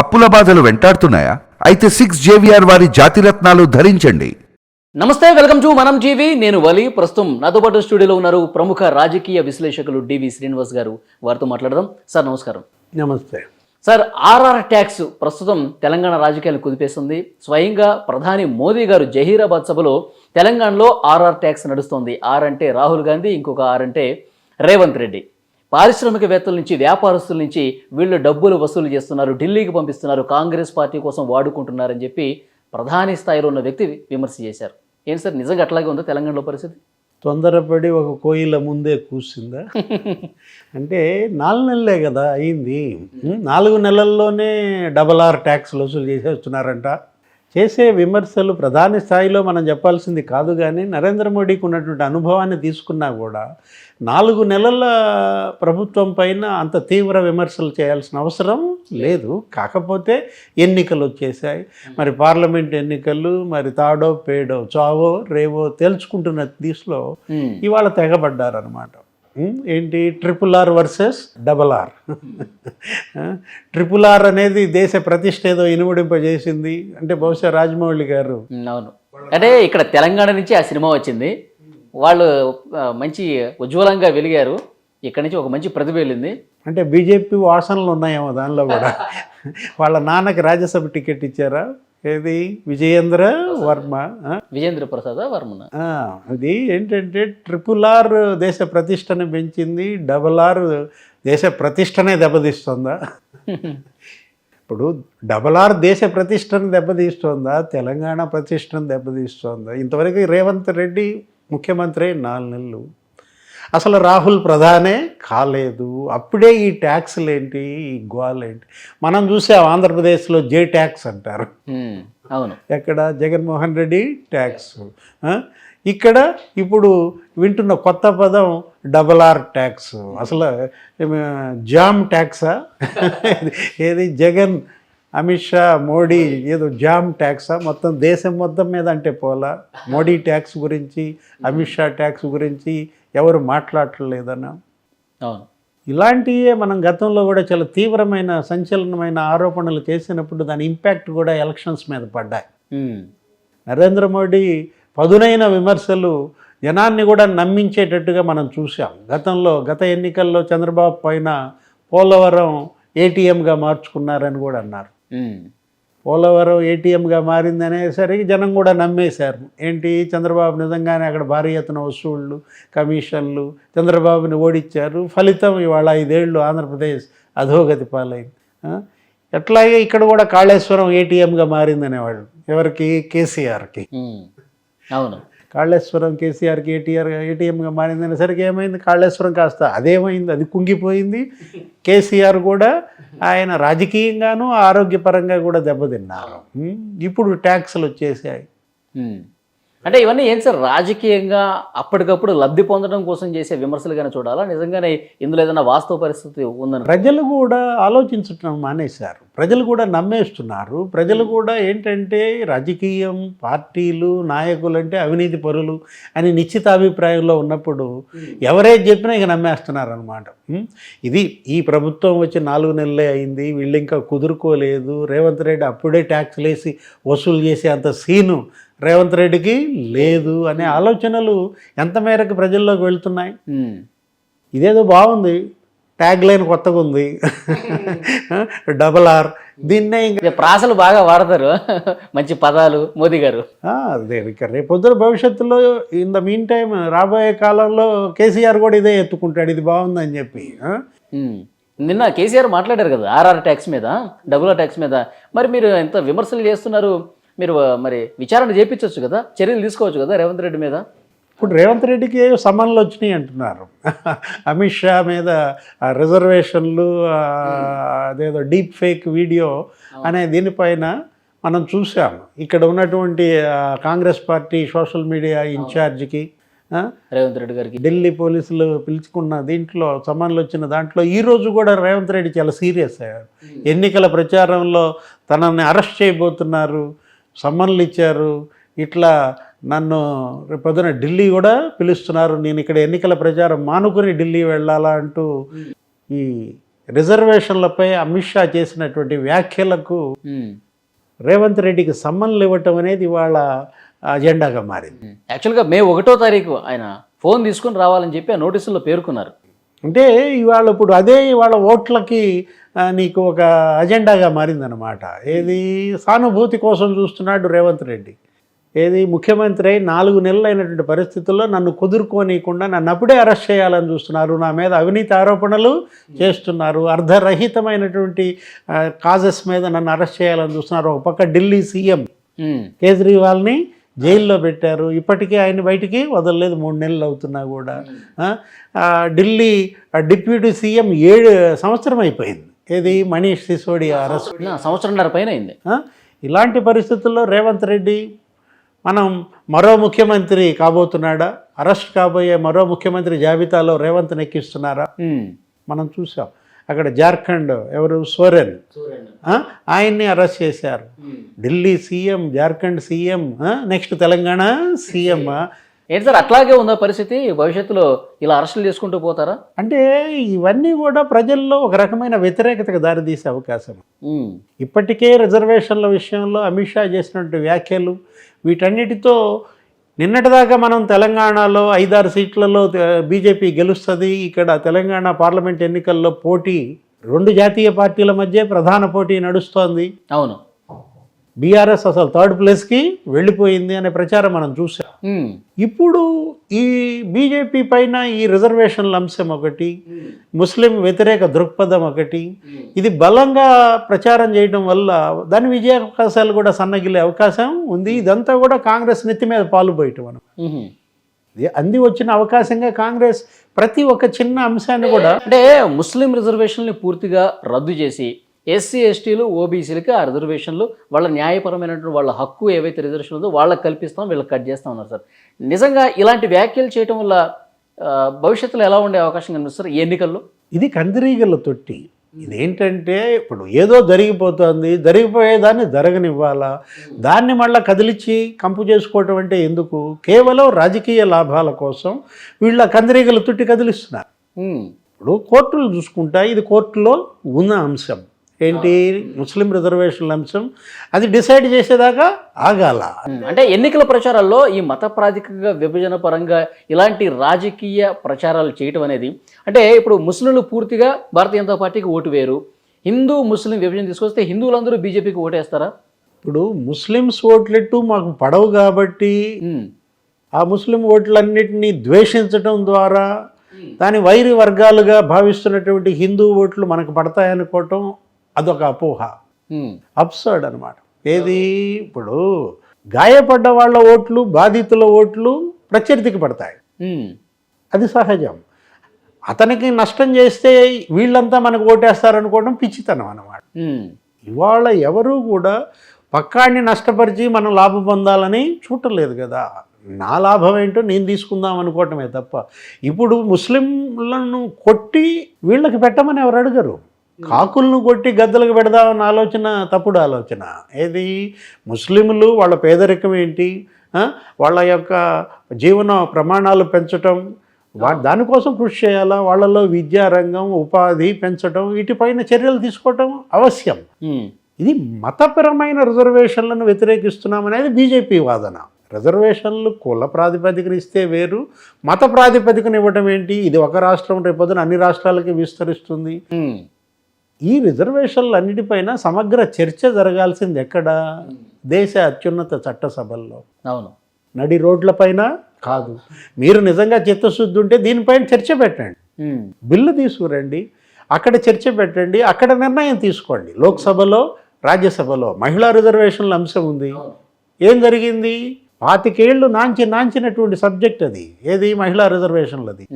అప్పుల బాధలు వెంటాడుతున్నాయా? అయితే సిక్స్ జేవిఆర్ వారి జాతిరత్నాలు ధరించండి. నమస్తే వెల్కమ్ టు మనం టీవీ నేను వలి ప్రస్తుతం నాతో పాటు స్టూడియోలో ఉన్నారు ప్రముఖ రాజకీయ విశ్లేషకులు డివి శ్రీనివాస్ గారు. వారితో మాట్లాడదాం. సార్ నమస్కారం. నమస్తే. సార్ ఆర్ఆర్ ట్యాక్స్ ప్రస్తుతం తెలంగాణ రాజకీయాలు కుదిపేస్తుంది స్వయంగా ప్రధాని మోదీ గారు జహీరాబాద్ సభలో తెలంగాణలో ఆర్ఆర్ ట్యాక్స్ నడుస్తోంది. ఆర్ అంటే రాహుల్ గాంధీ ఇంకొక ఆర్ అంటే రేవంత్ రెడ్డి. పారిశ్రామికవేత్తల నుంచి వ్యాపారస్తుల నుంచి వీళ్ళు డబ్బులు వసూలు చేస్తున్నారు ఢిల్లీకి పంపిస్తున్నారు కాంగ్రెస్ పార్టీ కోసం వాడుకుంటున్నారని చెప్పి ప్రధాని స్థాయిలో ఉన్న వ్యక్తి విమర్శ చేశారు. ఏంటి సార్ నిజంగా అట్లాగే ఉందా తెలంగాణలో పరిస్థితి? తొందరపడి ఒక కోయిల ముందే కూసిందా అంటే నాలుగు నెలలే కదా అయింది? నాలుగు నెలల్లోనే డబల్ ఆర్ ట్యాక్స్ వసూలు చేసేస్తున్నారంట చేసే విమర్శలు ప్రధాని స్థాయిలో మనం చెప్పాల్సింది కాదు కానీ నరేంద్ర మోడీకి ఉన్నటువంటి అనుభవాన్ని తీసుకున్నా కూడా నాలుగు నెలల ప్రభుత్వం పైన అంత తీవ్ర విమర్శలు చేయాల్సిన అవసరం లేదు కాకపోతే ఎన్నికలు వచ్చేసాయి మరి పార్లమెంట్ ఎన్నికలు మరి తాడో పేడో చావో రేవో తేల్చుకుంటున్న దిశలో. ఇవాళ తెగబడ్డారనమాట? ఏంటి? Triple R versus double R triple R అనేది దేశ ప్రతిష్ట ఏదో ఇనుమడింపజేసింది. అంటే బహుశా రాజమౌళి గారు. అవును. అంటే ఇక్కడ తెలంగాణ నుంచి ఆ సినిమా వచ్చింది. వాళ్ళు మంచి ఉజ్వలంగా వెలిగారు. ఇక్కడ నుంచి ఒక మంచి ప్రతిభ వెళ్ళింది. అంటే బీజేపీ వాసనలు ఉన్నాయేమో దానిలో కూడా. వాళ్ళ నాన్నకి రాజ్యసభ టికెట్ ఇచ్చారా? ఏది? విజయేంద్ర వర్మ? విజేంద్ర ప్రసాద్ వర్మన. ఆ, అది ఏంటంటే ట్రిపుల్ ఆర్ దేశ ప్రతిష్టని పెంచింది డబల్ ఆర్ దేశ ప్రతిష్టనే దెబ్బతీస్తుందా? ఇప్పుడు డబల్ ఆర్ దేశ ప్రతిష్టను దెబ్బతీస్తోందా? తెలంగాణ ప్రతిష్టను దెబ్బతీస్తోందా? ఇంతవరకు రేవంత్ రెడ్డి ముఖ్యమంత్రి నాలుగు నెలలు. అసలు రాహుల్ ప్రధానే కాలేదు. అప్పుడే ఈ ట్యాక్స్లు ఏంటి ఈ గోలేంటి మనం చూసాం ఆంధ్రప్రదేశ్లో జే ట్యాక్స్ అంటారు. అవును. ఎక్కడ? జగన్మోహన్ రెడ్డి ట్యాక్స్? ఇక్కడ ఇప్పుడు వింటున్న కొత్త పదం డబల్ ఆర్ ట్యాక్స్. అసలు జామ్ ట్యాక్సా? ఏది జగన్ అమిత్ షా మోడీ ఏదో జామ్ ట్యాక్సా? మొత్తం దేశం మొత్తం మీద అంటే పోలా? మోడీ ట్యాక్స్ గురించి అమిత్ షా ట్యాక్స్ గురించి ఎవరు మాట్లాడలేదన్నా? అవును. ఇలాంటివే మనం గతంలో కూడా చాలా తీవ్రమైన సంచలనమైన ఆరోపణలు చేసినప్పుడు దాని ఇంపాక్ట్ కూడా ఎలక్షన్స్ మీద పడ్డాయి. నరేంద్ర మోడీ పదునైన విమర్శలు జనాన్ని కూడా నమ్మించేటట్టుగా మనం చూసాం గతంలో గత ఎన్నికల్లో చంద్రబాబు పైన పోలవరం ఏటీఎంగా మార్చుకున్నారని కూడా అన్నారు. పోలవరం ఏటీఎంగా మారింది అనేసరికి జనం కూడా నమ్మేశారు. ఏంటి? చంద్రబాబు నిజంగానే అక్కడ భారీ ఎత్తున వసూళ్ళు కమిషన్లు చంద్రబాబుని ఓడించారు. ఫలితం ఇవాళ ఐదేళ్ళు ఆంధ్రప్రదేశ్ అధోగతి పాలైంది. అట్లాగే ఎట్లాగే ఇక్కడ కూడా కాళేశ్వరం ఏటీఎంగా మారిందనేవాళ్ళు. ఎవరికి? కేసీఆర్కి. అవును. కాళేశ్వరం కేసీఆర్కి ఏటీఆర్ ఏటీఎంగా మారింది అనేసరికి ఏమైంది? కాళేశ్వరం కాస్త అదేమైంది? అది కుంగిపోయింది. కేసీఆర్ కూడా ఆయన రాజకీయంగాను ఆరోగ్యపరంగా కూడా దెబ్బతిన్నారు? ఇప్పుడు ట్యాక్స్లు వచ్చేసాయి. అంటే ఇవన్నీ ఏం సార్? రాజకీయంగా అప్పటికప్పుడు లబ్ధి పొందడం కోసం చేసే విమర్శలుగానే చూడాలా? నిజంగానే ఇందులో ఏదైనా వాస్తవ పరిస్థితి ఉందని? ప్రజలు కూడా ఆలోచించటం మానేశారు. ప్రజలు కూడా నమ్మేస్తున్నారు. ప్రజలు కూడా ఏంటంటే రాజకీయం పార్టీలు నాయకులు అంటే అవినీతి పరులు అని నిశ్చితాభిప్రాయంలో ఉన్నప్పుడు ఎవరేది చెప్పినా ఇక నమ్మేస్తున్నారు అనమాట ఇది ఈ ప్రభుత్వం వచ్చి నాలుగు నెలలే అయింది. వీళ్ళు ఇంకా కుదురుకోలేదు. రేవంత్ రెడ్డి అప్పుడే ట్యాక్స్లు వేసి వసూలు చేసే అంత సీను రేవంత్ రెడ్డికి లేదు అనే ఆలోచనలు ఎంత మేరకు ప్రజల్లోకి వెళ్తున్నాయి? ఉమ్, ఇదేదో బాగుంది. ట్యాగ్ లైన్ కొత్తగా ఉంది. Double R. దీన్నే ఇంకా ప్రాసలు బాగా వాడతారు. మంచి పదాలు మోదీ గారు. అదే ఇక రేపొద్దున భవిష్యత్తులో ఇన్ ద మీన్ టైం రాబోయే కాలంలో కేసీఆర్ కూడా ఇదే ఎత్తుకుంటాడు. ఇది బాగుందని చెప్పి. నిన్న కేసీఆర్ మాట్లాడారు కదా ఆర్ఆర్ ట్యాక్స్ మీద డబుల్ ఆర్ ట్యాక్స్ మీద. మరి మీరు ఎంత విమర్శలు చేస్తున్నారు? మీరు మరి విచారణ చేపించవచ్చు కదా? చర్యలు తీసుకోవచ్చు కదా రేవంత్ రెడ్డి మీద? ఇప్పుడు రేవంత్ రెడ్డికి ఏవో సమన్లు వచ్చినాయి అంటున్నారు. అమిత్ షా మీద రిజర్వేషన్లు అదేదో డీప్ ఫేక్ వీడియో అనే దీనిపైన మనం చూసాం ఇక్కడ ఉన్నటువంటి కాంగ్రెస్ పార్టీ సోషల్ మీడియా ఇన్ఛార్జికి రేవంత్ రెడ్డి గారికి. ఢిల్లీ పోలీసులు పిలుచుకున్న దీంట్లో సమన్లు వచ్చిన దాంట్లో ఈ రోజు కూడా రేవంత్ రెడ్డి చాలా సీరియస్ అయ్యారు. ఎన్నికల ప్రచారంలో తనని అరెస్ట్ చేయబోతున్నారు. సమ్మన్లు ఇచ్చారు ఇట్లా నన్ను రేపు పొద్దున ఢిల్లీ కూడా పిలుస్తున్నారు. నేను ఇక్కడ ఎన్నికల ప్రచారం మానుకుని ఢిల్లీ వెళ్ళాలా అంటూ ఈ రిజర్వేషన్లపై అమిత్ షా చేసినటువంటి వ్యాఖ్యలకు. రేవంత్ రెడ్డికి సమ్మన్లు ఇవ్వటం అనేది వాళ్ళ అజెండాగా మారింది. యాక్చువల్గా మే ఒకటో తారీఖు ఆయన ఫోన్ తీసుకుని రావాలని చెప్పి ఆ నోటీసుల్లో పేర్కొన్నారు. అంటే ఇవాళ ఇప్పుడు అదే ఇవాళ ఓట్లకి నీకు ఒక అజెండాగా మారిందనమాట ఏది సానుభూతి కోసం చూస్తున్నాడు రేవంత్ రెడ్డి. ఏది ముఖ్యమంత్రి అయి నాలుగు నెలలు అయినటువంటి పరిస్థితుల్లో నన్ను కుదురుకోనీయకుండా నన్ను అప్పుడే అరెస్ట్ చేయాలని చూస్తున్నారు. నా మీద అవినీతి ఆరోపణలు చేస్తున్నారు. అర్ధరహితమైనటువంటి కాజెస్ మీద నన్ను అరెస్ట్ చేయాలని చూస్తున్నారు. ఒక పక్క ఢిల్లీ సీఎం. కేజ్రీవాల్ని జైల్లో పెట్టారు. ఇప్పటికీ ఆయన బయటికి వదలలేదు. మూడు నెలలు అవుతున్నా కూడా. ఢిల్లీ డిప్యూటీ సీఎం ఏడు సంవత్సరం అయిపోయింది. ఏది? మనీష్ సిసోడియా అరెస్ట్. సంవత్సరంన్నర పైన అయింది? ఇలాంటి పరిస్థితుల్లో రేవంత్ రెడ్డి మనం మరో ముఖ్యమంత్రి కాబోతున్నాడా? అరెస్ట్ కాబోయే మరో ముఖ్యమంత్రి జాబితాలో రేవంత్ నెక్కిస్తున్నారా. మనం చూసాం. అక్కడ జార్ఖండ్ ఎవరు? సోరెన్? ఆయన్ని అరెస్ట్ చేశారు. Delhi CM Jharkhand CM next Telangana CM ఏంటి సార్ అట్లాగే ఉందా పరిస్థితి? భవిష్యత్తులో ఇలా అరెస్టులు చేసుకుంటూ పోతారా? అంటే ఇవన్నీ కూడా ప్రజల్లో ఒక రకమైన వ్యతిరేకతకు దారితీసే అవకాశం. ఇప్పటికే రిజర్వేషన్ల విషయంలో అమిత్ షా చేసినటువంటి వ్యాఖ్యలు వీటన్నిటితో నిన్నటిదాకా మనం తెలంగాణలో ఐదారు సీట్లలో బీజేపీ గెలుస్తుంది. ఇక్కడ తెలంగాణ పార్లమెంట్ ఎన్నికల్లో పోటీ రెండు జాతీయ పార్టీల మధ్య ప్రధాన పోటీ నడుస్తోంది. అవును. బీఆర్ఎస్ అసలు థర్డ్ ప్లేస్కి వెళ్ళిపోయింది అనే ప్రచారం మనం చూసాం. ఇప్పుడు ఈ బీజేపీ పైన ఈ రిజర్వేషన్ల అంశం ఒకటి ముస్లిం వ్యతిరేక దృక్పథం ఒకటి ఇది బలంగా ప్రచారం చేయడం వల్ల దాని విజయ అవకాశాలు కూడా సన్నగిల్లే అవకాశం ఉంది. ఇదంతా కూడా కాంగ్రెస్ నెత్తి మీద పాలు పోయటం మనం అంది వచ్చిన అవకాశంగా కాంగ్రెస్ ప్రతి ఒక్క చిన్న అంశాన్ని కూడా అంటే ముస్లిం రిజర్వేషన్లు పూర్తిగా రద్దు చేసి ఎస్సీ ఎస్టీలు ఓబీసీలకి ఆ రిజర్వేషన్లు వాళ్ళ న్యాయపరమైనటువంటి వాళ్ళ హక్కు ఏవైతే రిజర్వేషన్ ఉందో వాళ్ళకి కల్పిస్తాం వీళ్ళకి కట్ చేస్తాం ఉన్నారు సార్. నిజంగా ఇలాంటి వ్యాఖ్యలు చేయటం వల్ల భవిష్యత్తులో ఎలా ఉండే అవకాశం కనిపిస్తారు ఈ ఎన్నికల్లో? ఇది కందిరీగల తొట్టి. ఇదేంటంటే ఇప్పుడు ఏదో జరిగిపోతుంది జరిగిపోయేదాన్ని జరగనివ్వాలా? దాన్ని మళ్ళీ కదిలిచ్చి కంపు చేసుకోవటం అంటే ఎందుకు? కేవలం రాజకీయ లాభాల కోసం వీళ్ళ కందిరీగల తొట్టి కదిలిస్తున్నారు. ఇప్పుడు కోర్టులు చూసుకుంటా ఇది కోర్టులో ఉన్న అంశం. ఏంటి? ముస్లిం రిజర్వేషన్ల అంశం. అది డిసైడ్ చేసేదాకా ఆగాల. అంటే ఎన్నికల ప్రచారాల్లో ఈ మత ప్రాతికంగా విభజన పరంగా ఇలాంటి రాజకీయ ప్రచారాలు చేయటం అనేది అంటే ఇప్పుడు ముస్లింలు పూర్తిగా భారతీయ జనతా పార్టీకి ఓటు వేరు హిందూ ముస్లిం విభజన తీసుకొస్తే హిందువులందరూ బీజేపీకి ఓటేస్తారా? ఇప్పుడు ముస్లిమ్స్ ఓట్లెట్టు మాకు పడవు కాబట్టి. ఆ ముస్లిం ఓట్లన్నిటినీ ద్వేషించడం ద్వారా దాని వైరి వర్గాలుగా భావిస్తున్నటువంటి హిందూ ఓట్లు మనకు పడతాయనుకోవటం అదొక అపోహ. అప్సర్డ్ అనమాట ఏది? ఇప్పుడు గాయపడ్డ వాళ్ళ ఓట్లు బాధితుల ఓట్లు ప్రత్యర్థికి పడతాయి. అది సహజం. అతనికి నష్టం చేస్తే వీళ్ళంతా మనకు ఓటేస్తారనుకోవడం పిచ్చితనం అన్నమాట. ఉమ్. ఇవాళ ఎవరు కూడా పక్కాన్ని నష్టపరిచి మనం లాభం పొందాలని చూడలేదు కదా. నా లాభం ఏంటో నేను తీసుకుందాం అనుకోవటమే తప్ప ఇప్పుడు ముస్లింలను కొట్టి వీళ్ళకి పెట్టమని ఎవరు అడగరు. కాకులను కొట్టి గద్దలకు పెడదామన్న ఆలోచన తప్పుడు ఆలోచన. ఏది? ముస్లింలు వాళ్ళ పేదరికం ఏంటి? వాళ్ళ యొక్క జీవన ప్రమాణాలు పెంచటం వా దానికోసం కృషి చేయాలా? వాళ్ళలో విద్యారంగం ఉపాధి పెంచడం వీటిపైన చర్యలు తీసుకోవటం అవశ్యం. ఉమ్. ఇది మతపరమైన రిజర్వేషన్లను వ్యతిరేకిస్తున్నామనేది బీజేపీ వాదన. రిజర్వేషన్లు కుల ప్రాతిపదికన ఇస్తే వేరు మత ప్రాతిపదికన ఇవ్వటం ఏంటి? ఇది ఒక రాష్ట్రం రేపొద్దున అన్ని రాష్ట్రాలకి విస్తరిస్తుంది. ఈ రిజర్వేషన్లు అన్నిటిపైన సమగ్ర చర్చ జరగాల్సింది ఎక్కడ? దేశ అత్యున్నత చట్టసభల్లో. అవును. నడి రోడ్లపైన కాదు. మీరు నిజంగా చిత్తశుద్ధి ఉంటే దీనిపైన చర్చ పెట్టండి. బిల్లు తీసుకురండి. అక్కడ చర్చ పెట్టండి. అక్కడ నిర్ణయం తీసుకోండి. లోక్సభలో రాజ్యసభలో మహిళా రిజర్వేషన్ల అంశం ఉంది. ఏం జరిగింది? పాతికేళ్ళు నాంచి నాంచినటువంటి సబ్జెక్ట్ అది. ఏది? మహిళా రిజర్వేషన్లది.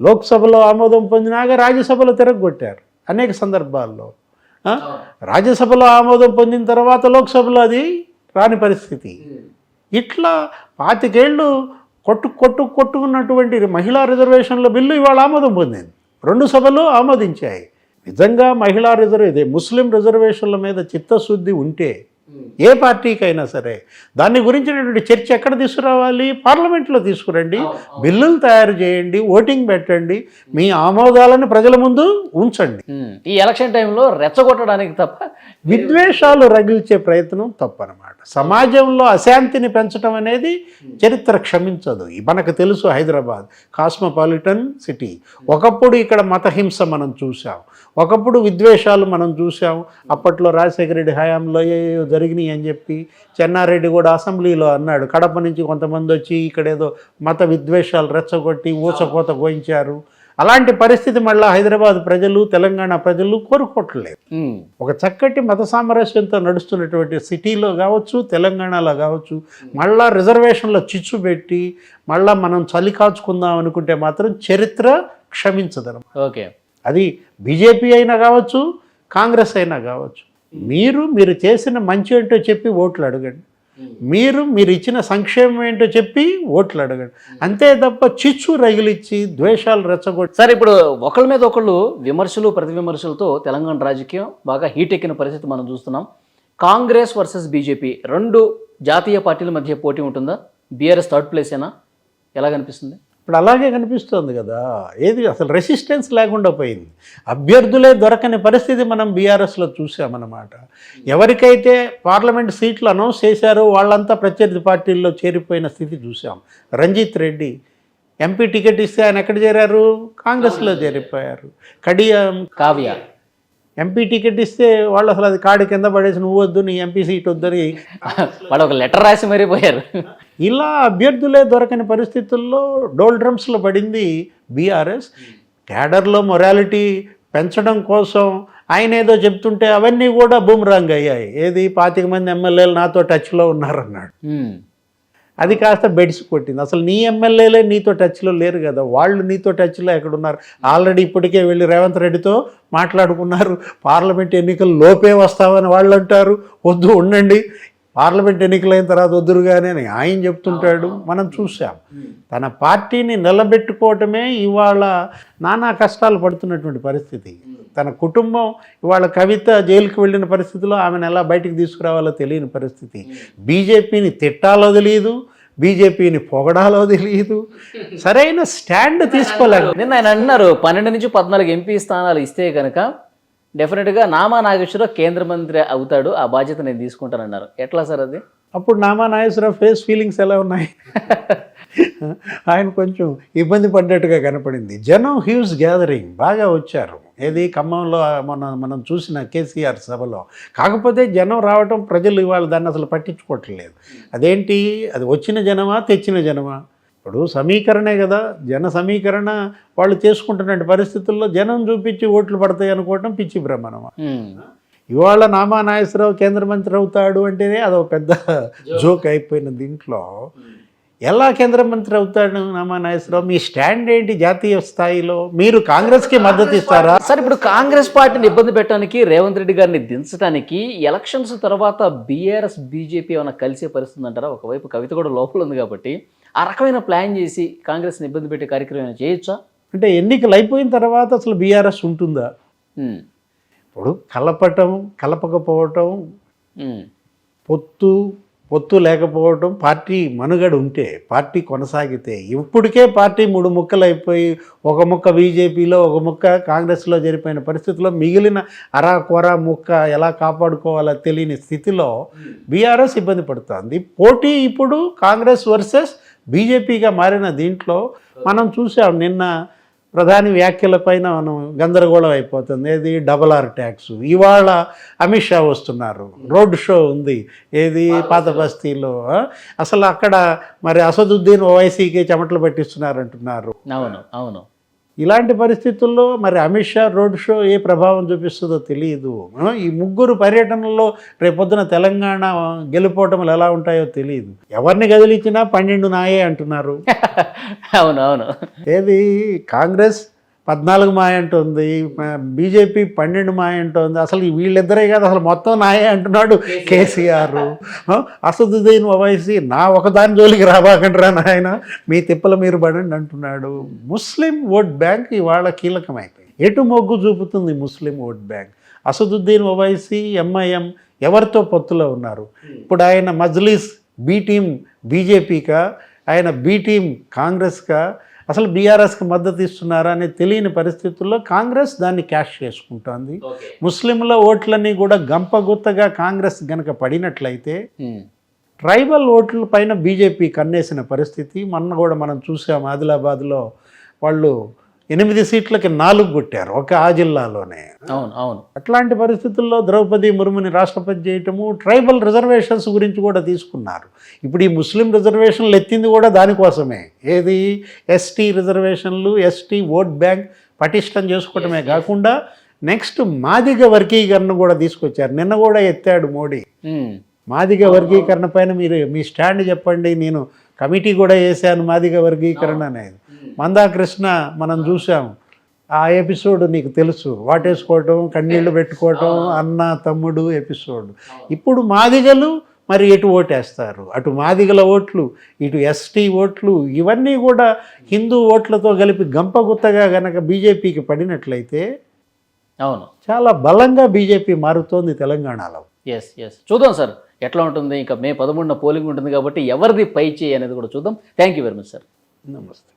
లోక్సభలో ఆమోదం పొందినాక రాజ్యసభలో తిరగొట్టారు అనేక సందర్భాల్లో? రాజ్యసభలో ఆమోదం పొందిన తర్వాత లోక్సభలో అది రాని పరిస్థితి. ఇట్లా పాతికేళ్ళు కొట్టు కొట్టు కొట్టుకున్నటువంటి మహిళా రిజర్వేషన్ల బిల్లు ఇవాళ ఆమోదం పొందింది. రెండు సభలు ఆమోదించాయి. నిజంగా మహిళా రిజర్వ్ ఇదే ముస్లిం రిజర్వేషన్ల మీద చిత్తశుద్ధి ఉంటే ఏ పార్టీకైనా సరే దాని గురించినటువంటి చర్చ ఎక్కడ తీసుకురావాలి? పార్లమెంట్లో తీసుకురండి. బిల్లులు తయారు చేయండి ఓటింగ్ పెట్టండి మీ ఆమోదాలను ప్రజల ముందు ఉంచండి. ఈ ఎలక్షన్ టైంలో రెచ్చగొట్టడానికి తప్ప విద్వేషాలు రగిల్చే ప్రయత్నం తప్పనమాట. సమాజంలో అశాంతిని పెంచడం అనేది చరిత్ర క్షమించదు. మనకు తెలుసు హైదరాబాద్ కాస్మోపాలిటన్ సిటీ. ఒకప్పుడు ఇక్కడ మతహింస మనం చూసాం ఒకప్పుడు విద్వేషాలు మనం చూసాం అప్పట్లో రాజశేఖర రెడ్డి హయాంలో ఏయో జరిగినాయి అని చెప్పి చెన్నారెడ్డి కూడా అసెంబ్లీలో అన్నాడు. కడప నుంచి కొంతమంది వచ్చి ఇక్కడ ఏదో మత విద్వేషాలు రెచ్చగొట్టి ఊచకోత గోయించారు. అలాంటి పరిస్థితి మళ్ళీ హైదరాబాద్ ప్రజలు తెలంగాణ ప్రజలు కోరుకోవట్లేదు. ఒక చక్కటి మత సామరస్యంతో నడుస్తున్నటువంటి సిటీలో కావచ్చు తెలంగాణలో కావచ్చు మళ్ళా రిజర్వేషన్లో చిచ్చు పెట్టి మళ్ళా మనం చలి కాచుకుందాం అనుకుంటే మాత్రం చరిత్ర క్షమించదనం. ఓకే. అది బీజేపీ అయినా కావచ్చు కాంగ్రెస్ అయినా కావచ్చు. మీరు మీరు చేసిన మంచి ఏంటో చెప్పి ఓట్లు అడగండి. మీరు మీరు ఇచ్చిన సంక్షేమం ఏంటో చెప్పి ఓట్లు అడగండి. అంతే తప్ప చిచ్చు రగిలిచ్చి ద్వేషాలు రెచ్చగొట్టి సార్ ఇప్పుడు ఒకళ్ళ మీద ఒకళ్ళు విమర్శలు ప్రతి విమర్శలతో తెలంగాణ రాజకీయం బాగా హీట్ ఎక్కిన పరిస్థితి మనం చూస్తున్నాం. కాంగ్రెస్ వర్సెస్ బీజేపీ రెండు జాతీయ పార్టీల మధ్య పోటీ ఉంటుందా? బీఆర్ఎస్ థర్డ్ ప్లేసేనా? ఎలా కనిపిస్తుంది ఇప్పుడు అలాగే కనిపిస్తోంది కదా. ఏది అసలు రెసిస్టెన్స్ లేకుండా పోయింది. అభ్యర్థులే దొరకని పరిస్థితి మనం బీఆర్ఎస్లో చూసామన్నమాట. ఎవరికైతే పార్లమెంట్ సీట్లు అనౌన్స్ చేశారో వాళ్ళంతా ప్రత్యర్థి పార్టీల్లో చేరిపోయిన స్థితి చూసాం. రంజిత్ రెడ్డి ఎంపీ టికెట్ ఇస్తే ఆయన ఎక్కడ చేరారు? కాంగ్రెస్లో చేరిపోయారు. కడియం కావ్య. ఎంపీ టికెట్ ఇస్తే వాళ్ళు అసలు అది కాడి కింద పడేసి నువ్వు వద్దు నీ ఎంపీ సీట్ వద్దని వాళ్ళు ఒక లెటర్ రాసి మరీ పోయారు ఇలా అభ్యర్థులే దొరకని పరిస్థితుల్లో డోల్ డ్రమ్స్లో పడింది బీఆర్ఎస్ క్యాడర్లో మొరాలిటీ పెంచడం కోసం ఆయన ఏదో చెప్తుంటే అవన్నీ కూడా బూమరాంగ్ అయ్యాయి. ఏది పాతిక మంది ఎమ్మెల్యేలు నాతో టచ్లో ఉన్నారన్నాడు. అది కాస్త బెడ్స్ కొట్టింది. అసలు నీ ఎమ్మెల్యేలే నీతో టచ్లో లేరు కదా. వాళ్ళు నీతో టచ్లో ఎక్కడున్నారు? ఆల్రెడీ ఇప్పటికే వెళ్ళి రేవంత్ రెడ్డితో మాట్లాడుకున్నారు. పార్లమెంట్ ఎన్నికలు లోపే వస్తామని వాళ్ళు అంటారు వద్దు ఉండండి. పార్లమెంట్ ఎన్నికలైన తర్వాత వద్దురుగానే అని ఆయన చెప్తుంటాడు. మనం చూసాం. తన పార్టీని నిలబెట్టుకోవటమే ఇవాళ నానా కష్టాలు పడుతున్నటువంటి పరిస్థితి. తన కుటుంబం ఇవాళ కవిత జైలుకి వెళ్ళిన పరిస్థితిలో ఆమెను ఎలా బయటికి తీసుకురావాలో తెలియని పరిస్థితి. బీజేపీని తిట్టాలో తెలియదు బీజేపీని పొగడాలో తెలియదు సరైన స్టాండ్ తీసుకోలేక నిన్న ఆయన అంటున్నారు పన్నెండు నుంచి పద్నాలుగు ఎంపీ స్థానాలు ఇస్తే కనుక డెఫినెట్గా నామా నాగేశ్వరరావు కేంద్ర మంత్రి అవుతాడు. ఆ బాధ్యత నేను తీసుకుంటానన్నారు. ఎట్లా సార్ అది? అప్పుడు నామా నాగేశ్వరరావు ఫేస్ ఫీలింగ్స్ ఎలా ఉన్నాయి? ఆయన కొంచెం ఇబ్బంది పడ్డట్టుగా కనపడింది. జనం హ్యూజ్ గ్యాదరింగ్. బాగా వచ్చారు. ఏది? ఖమ్మంలో మన మనం చూసిన కేసీఆర్ సభలో. కాకపోతే జనం రావటం ప్రజలు ఇవాళ దాన్ని అసలు పట్టించుకోవట్లేదు. అదేంటి? అది వచ్చిన జనమా? తెచ్చిన జనమా? ఇప్పుడు సమీకరణే కదా. జన సమీకరణ వాళ్ళు చేసుకుంటున్న పరిస్థితుల్లో జనం చూపించి ఓట్లు పడతాయి అనుకోవటం పిచ్చి భ్రమణమా ఇవాళ నామా నాగేశ్వరరావు కేంద్ర మంత్రి అవుతాడు అంటేనే అదొక పెద్ద జోక్. అయిపోయిన దీంట్లో. ఎలా కేంద్ర మంత్రి అవుతాడు నామా నాగేశ్వరరావు మీ స్టాండ్ ఏంటి జాతీయ స్థాయిలో? మీరు కాంగ్రెస్కి మద్దతు ఇస్తారా? సార్ ఇప్పుడు కాంగ్రెస్ పార్టీని ఇబ్బంది పెట్టడానికి రేవంత్ రెడ్డి గారిని దించడానికి ఎలక్షన్స్ తర్వాత బీఆర్ఎస్ బీజేపీ ఏమైనా కలిసే పరిస్థితి అంటారా ఒకవైపు కవిత కూడా లోపల ఉంది కాబట్టి. ఆ రకమైన ప్లాన్ చేసి కాంగ్రెస్ని ఇబ్బంది పెట్టే కార్యక్రమం చేయొచ్చా? అంటే ఎన్నికలు అయిపోయిన తర్వాత అసలు బీఆర్ఎస్ ఉంటుందా? ఇప్పుడు కలపటం కలపకపోవటం పొత్తు పొత్తు లేకపోవడం పార్టీ మనుగడ ఉంటే పార్టీ కొనసాగితే ఇప్పటికే పార్టీ మూడు ముక్కలు అయిపోయి ఒక ముక్క బీజేపీలో ఒక ముక్క కాంగ్రెస్లో జరిపోయిన పరిస్థితిలో మిగిలిన అరా కొర ముక్క ఎలా కాపాడుకోవాలో తెలియని స్థితిలో బీఆర్ఎస్ ఇబ్బంది పడుతుంది. పోటీ ఇప్పుడు కాంగ్రెస్ వర్సెస్ బీజేపీగా మారిన దీంట్లో మనం చూసాం నిన్న ప్రధాని వ్యాఖ్యల పైన మనం గందరగోళం అయిపోతుంది. ఏది? Double R tax. ఇవాళ అమిత్ షా వస్తున్నారు. రోడ్ షో ఉంది. ఏది? పాత బస్తీలో. అసలు అక్కడ మరి అసదుద్దీన్ ఓవైసీకి చెమటలు పట్టిస్తున్నారు అంటున్నారు. అవును అవును. ఇలాంటి పరిస్థితుల్లో మరి అమిత్ షా రోడ్ షో ఏ ప్రభావం చూపిస్తుందో తెలియదు. ఈ ముగ్గురు పర్యటనలో రేపొద్దున తెలంగాణ గెలుపోవటములు ఎలా ఉంటాయో తెలియదు. ఎవరిని కదిలించినా పన్నెండు నాయే అంటున్నారు. అవును అవును ఏది కాంగ్రెస్ పద్నాలుగు మాయ అంటుంది బీజేపీ పన్నెండు మాయ అంటుంది. అసలు వీళ్ళిద్దరే కాదు అసలు మొత్తం నాయే అంటున్నాడు కేసీఆర్. అసదుద్దీన్ ఓవైసీ నా ఒకదాని జోలికి రాబాకండ్రా నాయన మీ తిప్పల మీరు పడండి అంటున్నాడు. ముస్లిం ఓట్ బ్యాంక్ ఇవాళ కీలకమైపోయింది. ఎటు మొగ్గు చూపుతుంది Muslim vote bank? Asaduddin Owaisi MIM ఎవరితో పొత్తులో ఉన్నారు? ఇప్పుడు ఆయన మజ్లిస్ బీ టీం బీజేపీకా? ఆయన బీ టీం కాంగ్రెస్కా? అసలు బీఆర్ఎస్కి మద్దతు ఇస్తున్నారా అనేది తెలియని పరిస్థితుల్లో కాంగ్రెస్ దాన్ని క్యాష్ చేసుకుంటోంది. ముస్లింల ఓట్లన్నీ కూడా గంపగుత్తగా కాంగ్రెస్ గనక పడినట్లయితే. ట్రైబల్ ఓట్ల పైన బీజేపీ కన్నేసిన పరిస్థితి. మొన్న కూడా మనం చూసాం ఆదిలాబాద్లో వాళ్ళు ఎనిమిది సీట్లకి నాలుగు కొట్టారు ఒక ఆ జిల్లాలోనే. అవును అవును. అట్లాంటి పరిస్థితుల్లో ద్రౌపది ముర్ముని రాష్ట్రపతి చేయటము ట్రైబల్ రిజర్వేషన్స్ గురించి కూడా తీసుకున్నారు. ఇప్పుడు ఈ ముస్లిం రిజర్వేషన్లు ఎత్తింది కూడా దానికోసమే. ఏది? ఎస్టీ రిజర్వేషన్లు ఎస్టీ ఓట్ బ్యాంక్ పటిష్టం చేసుకోవటమే కాకుండా నెక్స్ట్ మాదిగ వర్గీకరణ కూడా తీసుకొచ్చారు. నిన్న కూడా ఎత్తాడు మోడీ. ఉమ్. మాదిగ వర్గీకరణ పైన మీరు మీ స్టాండ్ చెప్పండి. నేను కమిటీ కూడా వేశాను మాదిగ వర్గీకరణ అనేది. మందాకృష్ణ మనం చూసాం. ఆ ఎపిసోడ్ నీకు తెలుసు. వాటేసుకోవటం కన్నీళ్ళు పెట్టుకోవటం అన్న తమ్ముడు ఎపిసోడ్. ఇప్పుడు మాదిగలు మరి ఎటు ఓటేస్తారు? అటు మాదిగల ఓట్లు ఇటు ఎస్టీ ఓట్లు ఇవన్నీ కూడా హిందూ ఓట్లతో కలిపి గంపగుత్తగా గనక బీజేపీకి పడినట్లయితే అవును. చాలా బలంగా బీజేపీ మారుతోంది తెలంగాణలో. ఎస్ ఎస్ చూద్దాం సార్. ఎట్లా ఉంటుంది? ఇంకా మే పదమూడున పోలింగ్ ఉంటుంది కాబట్టి ఎవరిది పై చేయి అనేది కూడా చూద్దాం. Thank you very much sir నమస్తే.